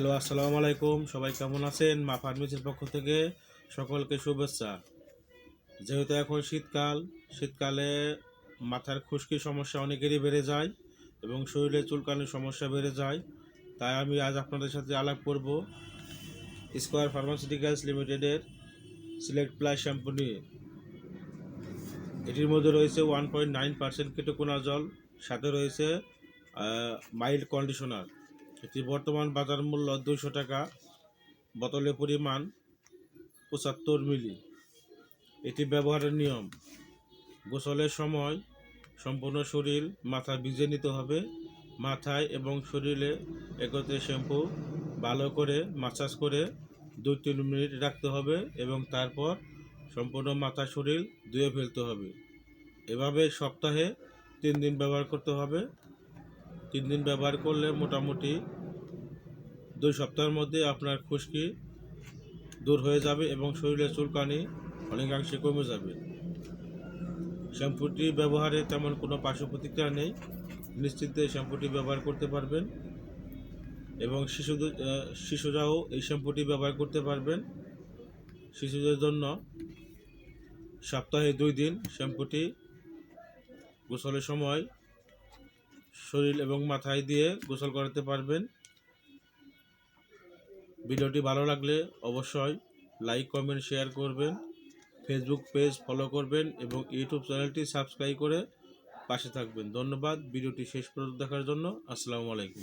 Hello, আসসালামু আলাইকুম। সবাই কেমন আছেন? মা ফার্মেসির পক্ষ থেকে সকলকে শুভেচ্ছা। যেহেতু এখন শীতকাল, শীতকালে মাথার খুশকির সমস্যা অনেকেরই বেড়ে যায় এবং শরীরে চুলকানির সমস্যা বেড়ে যায়। তাই আমি আজ আপনাদের সাথে আলাপ করব স্কোয়ার ফার্মাসিউটিক্যালস লিমিটেডের সিলেক্ট প্লাস শ্যাম্পু নিয়ে। এটির মধ্যে রয়েছে one point nine percent ketoconazole সাথে রয়েছে মাইল্ড কন্ডিশনার এটি বর্তমান বাজার মূল্য দুশো টাকা, বোতলের পরিমাণ পঁচাত্তর মিলি। এটি ব্যবহারের নিয়ম। গোসলের সময় সম্পূর্ণ শরীর, মাথা ভিজে নিতে হবে। মাথায় এবং শরীরে একত্রে শ্যাম্পু ভালো করে মাসাজ করে দুই তিন মিনিট রাখতে হবে এবং তারপর সম্পূর্ণ মাথা শরীর ধুয়ে ফেলতে হবে। এভাবে সপ্তাহে তিন দিন ব্যবহার করতে হবে। তিন দিন ব্যবহার করলে মোটামুটি দুই সপ্তাহের মধ্যে আপনার খুশকি দূর হয়ে যাবে এবং শরীরের চুলকানি অনেকাংশে কমে যাবে। শ্যাম্পুটি ব্যবহারে তেমন কোনো পার্শ্ব প্রতিক্রিয়া নেই। নিশ্চিন্তে শ্যাম্পুটি ব্যবহার করতে পারবেন এবং শিশুদের শিশুরাও এই শ্যাম্পুটি ব্যবহার করতে পারবেন। শিশুদের জন্য সপ্তাহে দুই দিন শ্যাম্পুটি গোসলের সময় শরীর এবং মাথায় দিয়ে গোসল করাতে পারবেন। ভিডিওটি ভালো লাগলে অবশ্যই লাইক, কমেন্ট, শেয়ার করবেন। ফেসবুক পেজ ফলো করবেন এবং ইউটিউব চ্যানেলটি সাবস্ক্রাইব করে পাশে থাকবেন। ধন্যবাদ। ভিডিওটি শেষ পর্যন্ত দেখার জন্য আসসালামু আলাইকুম।